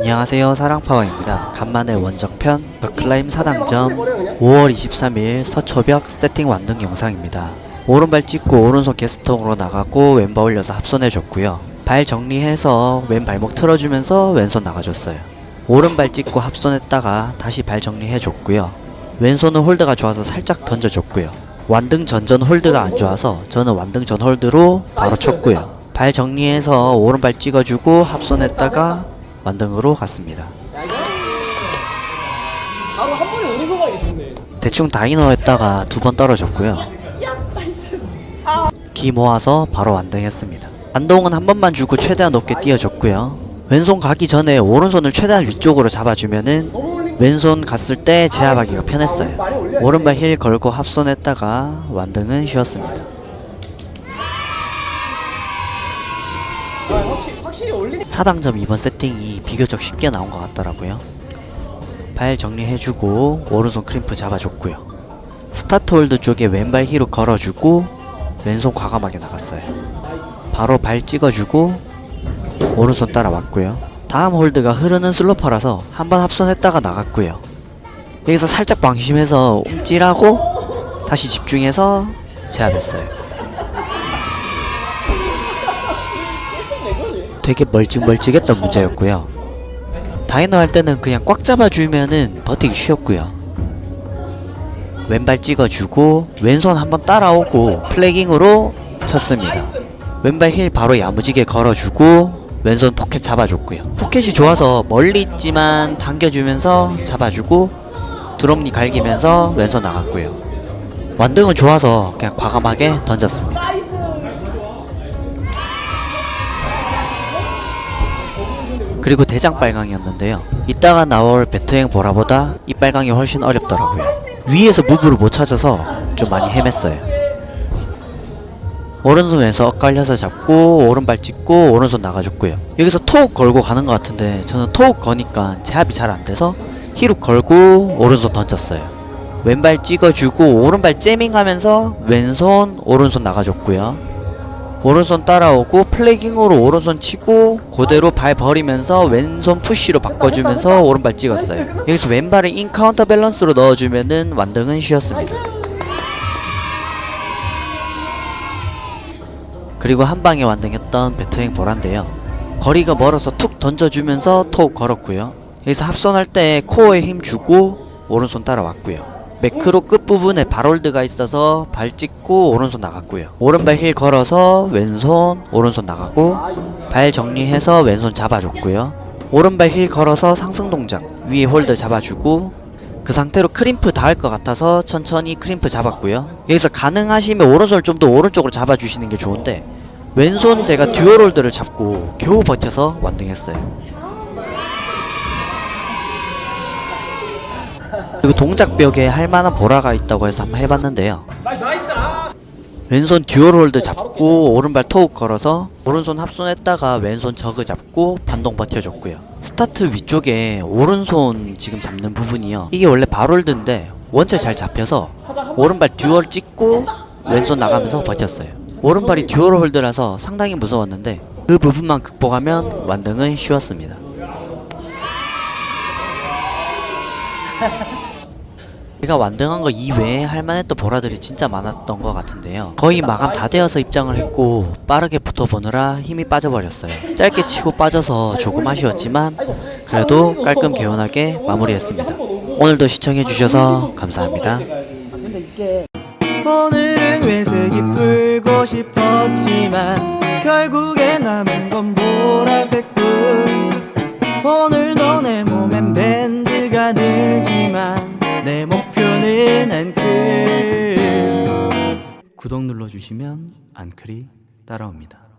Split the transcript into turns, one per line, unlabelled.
안녕하세요 사랑파워입니다. 간만에 원정편 더클라임 사당점 5월 23일 서초벽 세팅 완등 영상입니다. 오른발 찍고 오른손 게스통으로 나가고 왼발 올려서 합손해줬고요. 발 정리해서 왼 발목 틀어주면서 왼손 나가줬어요. 오른발 찍고 합손했다가 다시 발 정리해줬고요. 왼손은 홀드가 좋아서 살짝 던져줬고요. 완등 전전 홀드가 안 좋아서 저는 완등 전 홀드로 바로 쳤고요. 발 정리해서 오른발 찍어주고 합손했다가 완등으로 갔습니다.
바로 한 번에 오른손만 있었네.
대충 다이너 했다가 두 번 떨어졌고요. 기 모아서 바로 완등했습니다. 안동은 한 번만 주고 최대한 높게 띄워줬고요. 왼손 가기 전에 오른손을 최대한 위쪽으로 잡아주면은 왼손 갔을 때 제압하기가 편했어요. 오른발 힐 걸고 합손했다가 완등은 쉬웠습니다.
아, 확실히 올리네.
사당점 이번 세팅이 비교적 쉽게 나온 것 같더라고요. 발 정리해주고 오른손 크림프 잡아줬고요. 스타트 홀드 쪽에 왼발 힐로 걸어주고 왼손 과감하게 나갔어요. 바로 발 찍어주고 오른손 따라왔고요. 다음 홀드가 흐르는 슬로퍼라서 한번 합손했다가 나갔고요. 여기서 살짝 방심해서 움찔하고 다시 집중해서 제압했어요. 되게 멀찍멀찍했던 문제였고요. 다이너 할 때는 그냥 꽉 잡아주면은 버티기 쉬웠고요. 왼발 찍어주고 왼손 한번 따라오고 플래깅으로 쳤습니다. 왼발 힐 바로 야무지게 걸어주고 왼손 포켓 잡아줬고요. 포켓이 좋아서 멀리 있지만 당겨주면서 잡아주고 드롭니 갈기면서 왼손 나갔고요. 완등은 좋아서 그냥 과감하게 던졌습니다. 그리고 대장 빨강이었는데요. 이따가 나올 배트행 보라보다 이 빨강이 훨씬 어렵더라고요. 위에서 무브를 못 찾아서 좀 많이 헤맸어요. 오른손 왼손 엇갈려서 잡고 오른발 찍고 오른손 나가줬고요. 여기서 토욱 걸고 가는 것 같은데 저는 토욱 거니까 제압이 잘 안 돼서 히룩 걸고 오른손 던졌어요. 왼발 찍어주고 오른발 째밍하면서 왼손 오른손 나가줬고요. 오른손 따라오고 플래깅으로 오른손 치고 그대로 발 버리면서 왼손 푸시로 바꿔주면서 오른발 찍었어요. 여기서 왼발을 인 카운터 밸런스로 넣어주면은 완등은 쉬웠습니다. 그리고 한 방에 완등했던 배트행 보란데요. 거리가 멀어서 툭 던져주면서 톡 걸었고요. 여기서 합선할 때 코어에 힘 주고 오른손 따라왔고요. 매크로 끝부분에 발홀드가 있어서 발 찍고 오른손 나갔고요. 오른발 힐 걸어서 왼손 오른손 나가고 발 정리해서 왼손 잡아줬고요. 오른발 힐 걸어서 상승 동작 위에 홀드 잡아주고 그 상태로 크림프 닿을 것 같아서 천천히 크림프 잡았고요. 여기서 가능하시면 오른손을 좀 더 오른쪽으로 잡아주시는 게 좋은데 왼손 제가 듀얼 홀드를 잡고 겨우 버텨서 완등했어요. 그리고 동작벽에 할만한 보라가 있다고 해서 한번 해봤는데요.
아.
왼손 듀얼 홀드 잡고 오른발 토욱 걸어서 오른손 합손했다가 왼손 저그 잡고 반동 버텨줬고요. 스타트 위쪽에 오른손 지금 잡는 부분이요. 이게 원래 발홀드인데 원체 잘 잡혀서 오른발 듀얼 찍고 왼손 나가면서 버텼어요. 오른발이 듀얼 홀드라서 상당히 무서웠는데 그 부분만 극복하면 완등은 쉬웠습니다. 제가 완등한 거 이외에 할만했던 보라들이 진짜 많았던 것 같은데요. 거의 마감 다 되어서 입장을 했고 빠르게 붙어보느라 힘이 빠져버렸어요. 짧게 치고 빠져서 조금 아쉬웠지만 그래도 깔끔 개운하게 마무리했습니다. 오늘도 시청해주셔서 감사합니다.
오늘은 회색이 풀고 싶었지만 결국에 남은 건 보라색뿐 오늘도 내 몸엔 밴드가 늘지만 내 앙클 구독 눌러주시면 앙클이 따라옵니다